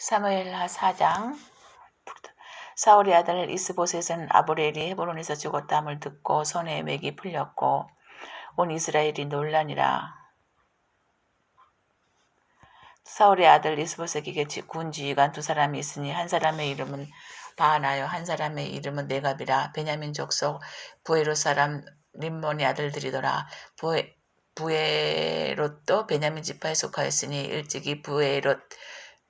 사무엘하 4장 사울의 아들 이스보셋은 아브렐이 헤브론에서 죽었다함을 듣고 손에 맥이 풀렸고 온 이스라엘이 논란이라. 사울의 아들 이스보셋에게 지- 군 지휘관 두 사람이 있으니 한 사람의 이름은 바하나요. 한 사람의 이름은 네갑이라. 베냐민 족속 부에롯 사람 림몬의 아들들이더라. 부에 부에롯도 베냐민 지파에 속하였으니 일찍이 부에롯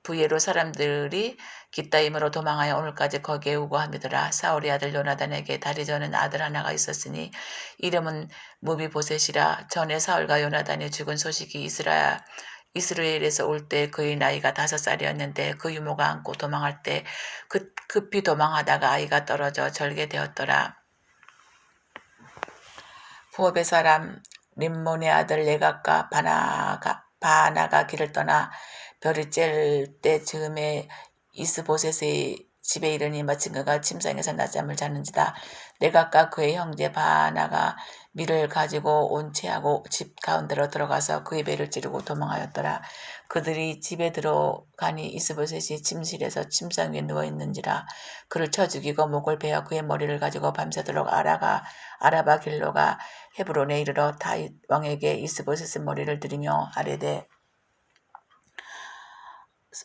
부예로 사람들이 기따임으로 도망하여 오늘까지 거기에 오고 함이더라. 사울의 아들 요나단에게 다리 저는 아들 하나가 있었으니 이름은 무비보셋이라 전에 사울과 요나단이 죽은 소식이 이스라 이스라엘에서 올 때 그의 나이가 다섯 살이었는데 그 유모가 안고 도망할 때 급, 급히 도망하다가 아이가 떨어져 절개되었더라. 부업의 사람 림몬의 아들 레갑과 바나가 바나가 길을 떠나 별이 쬐을 때 즈음에 이스보셋의 집에 이르니 마침 그가 침상에서 낮잠을 자는지다. 레갑과 그의 형제 바나가 밀을 가지고 온 채하고 집 가운데로 들어가서 그의 배를 찌르고 도망하였더라. 그들이 집에 들어가니 이스보셋이 침실에서 침상 위에 누워 있는지라 그를 쳐 죽이고 목을 베어 그의 머리를 가지고 밤새도록 아라가 아라바 길로가 헤브론에 이르러 다윗 왕에게 이스보셋의 머리를 들이며 아뢰되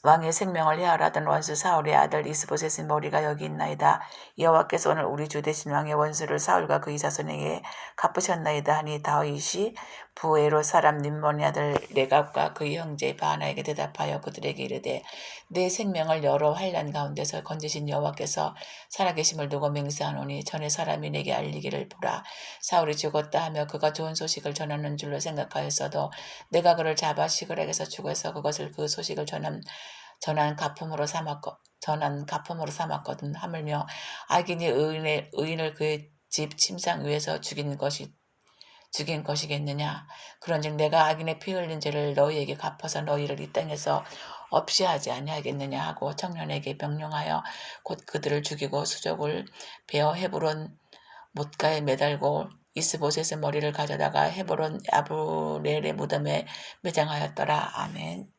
왕의 생명을 해하라던 원수 사울의 아들 이스보셋의 머리가 여기 있나이다. 여호와께서 오늘 우리 주 대신 왕의 원수를 사울과 그의 자손에게 갚으셨나이다 하니 다윗이 부에로 사람 님몬의 아들 레갑과 그의 형제 바하나에게 대답하여 그들에게 이르되 내 생명을 여러 환란 가운데서 건지신 여호와께서 살아계심을 두고 맹세하노니 전에 사람이 내게 알리기를 보라 사울이 죽었다 하며 그가 좋은 소식을 전하는 줄로 생각하였어도 내가 그를 잡아 시그락에서 죽어서 그것을 그 소식을 전한 전한 가품으로 삼았거 전한 가품으로 삼았거든. 하물며 악인이 의인의 의인을 그의 집 침상 위에서 죽인 것이 죽인 것이겠느냐? 그런즉 내가 악인의 피 흘린 죄를 너희에게 갚아서 너희를 이 땅에서 없이 하지 아니하겠느냐? 하고 청년에게 명령하여 곧 그들을 죽이고 수족을 베어 헤브론 못가에 매달고 이스보셋의 머리를 가져다가 헤브론 아브렐의 무덤에 매장하였더라. 아멘.